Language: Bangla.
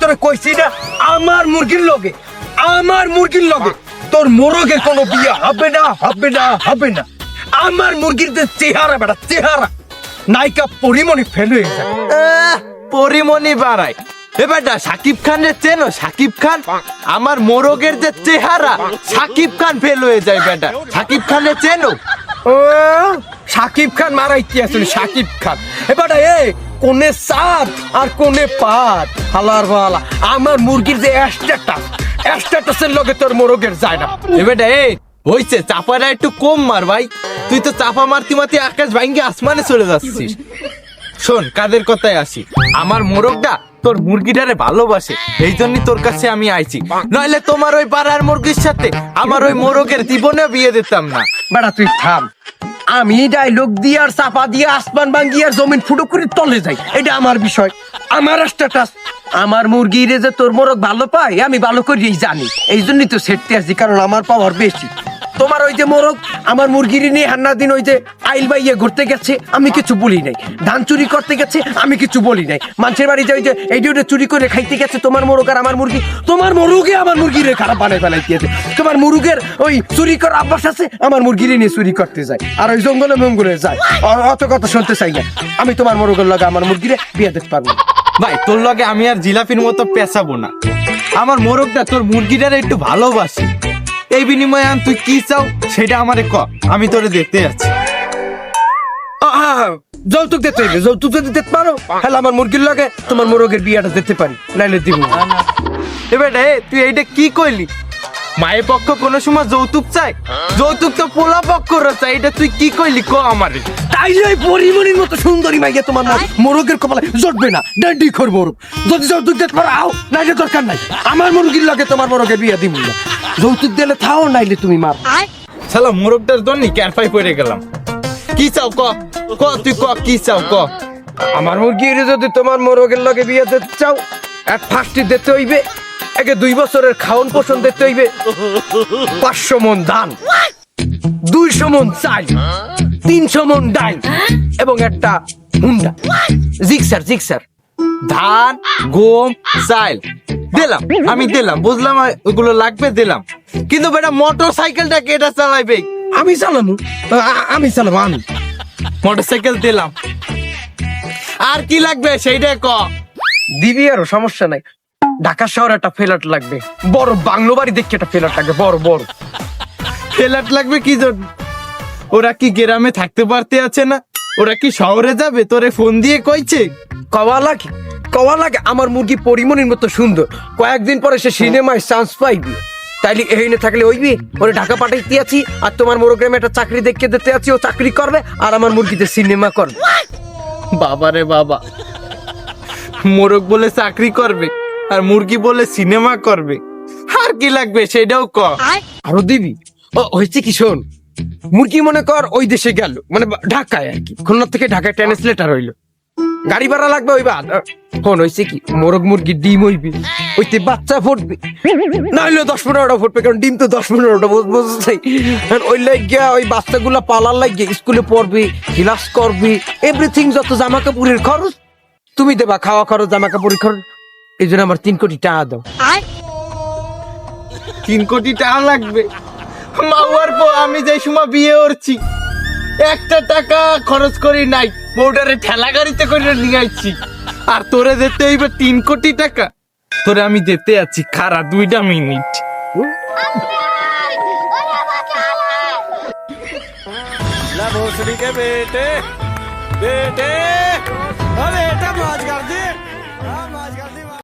তোরে কইছি না আমার মুরগির লগে আমার মুরগির লগে তোর মোরগের কোনো বিয়ে হবে না হবে না হবে না। আমার মুরগির যে চেহারা বেটা চেহারা নায়িকা পরিমণি ফেল হয়ে যায় পরিমণি বাড়ায় এ বেটা সাকিব খানের চেনো? সাকিব খান আমার মোরগের যে চেহারা সাকিব খান ফেল হয়ে যায় বেটা। সাকিব খানের চেনো? ও সাকিব খান মারাই কি আসলে সাকিব খান। এবার এ কোনে সাত আর কোনে পাত হালার বালা, আমার মুরগির যে স্ট্যাটাস স্ট্যাটাসের লগে তোর মোরগের যায় না। এ বেটা হইছে, চাপাটা একটু কম মার ভাই। তুই তো চাপা মারতে মারতে আকাশ ভাঙ্গে আসমানে চলে যাচ্ছিস। শোন, কাদের কথায় আসি। আমার মোরগটা তোর মুরগিটারে ভালোবাসে, এই জন্যই তোর কাছে আমি আইছি। নইলে তোমার ওই পাড়ার মুরগির সাথে আমার ওই মোরগের জীবনে বিয়ে দিতাম না। বেড়া তুই থাম। আমি ডাইলগ দিয়ে আর চাপা দিয়ে আসমান ভাঙ্গি আর জমিন ফুটো করে তলে যাই। এটা আমার বিষয়। আমার স্ট্যাটাস আমার মুরগিরে যে তোর মোরগ ভালো পায়, আমি ভালো করেই জানি। এই জন্যই তো সেটতে আছি, কারণ আমার পাওয়ার বেশি। তোমার ওই যে মোরগ, আমার মুরগির নিয়ে হান্না দিন ওই যে আইল বাইয়ে ঘুরতে গেছে, আমি কিছু বলি নাই। ধান চুরি করতে গেছে, আমি কিছু বলি নাই। মানুষের বাড়িতে ওই যে এই ডিউটা চুরি করে খাইতে গেছে তোমার মোরগ আর আমার মুরগি, তোমার মোরগে আমার মুরগিরে খারাপ বানাই ফেলাই দিয়েছে। তোমার মুরগের ওই চুরি করার অভ্যাস আছে, আমার মুরগিরে নিয়ে চুরি করতে যায়, আর ওই জঙ্গলে মঙ্গলে যায়। অ- অত কথা শুনতে চাই না। আমি তোমার মোরগের লগে আমার মুরগিরে বিয়ে দিতে পারব ভাই, তোর লগে আমি আর জিলাপির মতো পেঁচাবো না। আমার মোরগটা তোর মুরগিটারে একটু ভালোবাসি। এই বিনিময়ে আন তুই কি চাও? সেটা আমারে ক আমি তোরে দেখতে যাচ্ছি। যৌতুক দিতে হইবে যৌতুক যদি দিতে পারো তাহলে আমার মুরগির লগে তোমার মোরগের বিয়েটা দিতে পারি নাইলে দিব এবার এ তুই এইটা কি কইলি? মায়ের পক্ষ কোনো সময় যৌতুক চাই যৌতুক তো পোলা পক্ষ চাই এটা তুই কি কইলি? ক আমারে। তাইলে ওই পরিমণির মতো সুন্দরী মাইয়া তোমার মোরগের কপালে জটবে না ডান্ডি খোর মোরগ যদি যৌতুক দিতে পারো আও নাইলে দরকার নাই। আমার মুরগির লগে তোমার মোরগের বিয়ে দিব না। যৌতুক দিলে থাও নাইলে তুমি মার। শালা মোরগটার জন্য ক্যারফাই পড়ে গেলাম। কি চাও ক? ক তুই ক কি চাও ক? আমার মুরগির যদি তোমার মোরগের লগে বিয়ে দিতে চাও এক ফার্স্টে দিতে হইবে একে দুই বছরের খাওন পোষণ দিতে হইবে। পাঁচশো মন ধান দুইশো মন চাল তিনশো মন ডাল এবং একটা হুন্ডা। জিক্সার জিক্সার ধান গম চাল। দিলাম, আমি দিলাম, বুঝলাম ওগুলো লাগবে, দিলাম। কিন্তু বেটা মোটর সাইকেলটা কেটা চালাইবে? আমি চালামু। আ- আমি চালাবো আমি। মোটর সাইকেল দিলাম। আর কি লাগবে সেইটা ক? দিবি আরও, সমস্যা নাই। ঢাকা শহরে একটা ফ্ল্যাট লাগবে। বড় বাংলো বাড়ি দেখে একটা ফ্ল্যাট লাগবে, বড় বড়। ফ্ল্যাট লাগবে কি জন্য? ওরা কি গ্রামে থাকতে পারতে আছে না? ওরা কি শহরে যাবে? তোরে ফোন দিয়ে কইছে? কওয়া লাগে। কওয়া লাগে আমার মুরগি পরিমনির মতো সুন্দর। কয়েকদিন পরে সে সিনেমায় চান্স পাইবি। তাইলে এইনে থাকলে ওইবি ওরে ঢাকা পাঠাইতে আছি আর তোমার মোরগ্রামে একটা চাকরি দেখে দিতে আছি ও চাকরি করবে আর আমার মুরগিতে সিনেমা করবে। বাবা রে বাবা। মোরগ বলে চাকরি করবে আর মুরগি বলে সিনেমা করবে। আর কি লাগবে সেটাও ক। আরও দিবি? ও হয়েছে কি শোন মুরগি মনে কর ওই দেশে গেল মানে ঢাকায় আর কি। খুলনা থেকে ঢাকায় ট্রান্সলেটার হইল। গাড়ি ভাড়া লাগবে ওই বাদ। ফোন হয়েছে কি মোরগ মুরগি ডিম হইবি ওইতে বাচ্চা ফুটবে। না হইলে দশ পনেরোটা ফুটবে কারণ ডিম তো দশ পনেরোটা বুঝতে ওই লাগিয়া ওই বাচ্চাগুলা পালার লাগিয়ে স্কুলে পড়বি ক্লাস করবি এভরিথিং যত জামা কাপড়ের খরচ তুমি দেবা খাওয়া খরচ জামা কাপড়ের খরচ এই জন্য আমার তিন কোটি টাকা দাও। তিন কোটি টাকা লাগবে। মাওয়ার পর আমি যে সময় বিয়ে করছি। একটা টাকা খরচ করি নাই বউটারে ঠেলা গাড়িতে করে নিয়ে আসছি আর তোরে দিতে হইবে তিন কোটি টাকা। তোরে আমি দিতে আছি খারা দুইটা মিনিট। भोसड़ी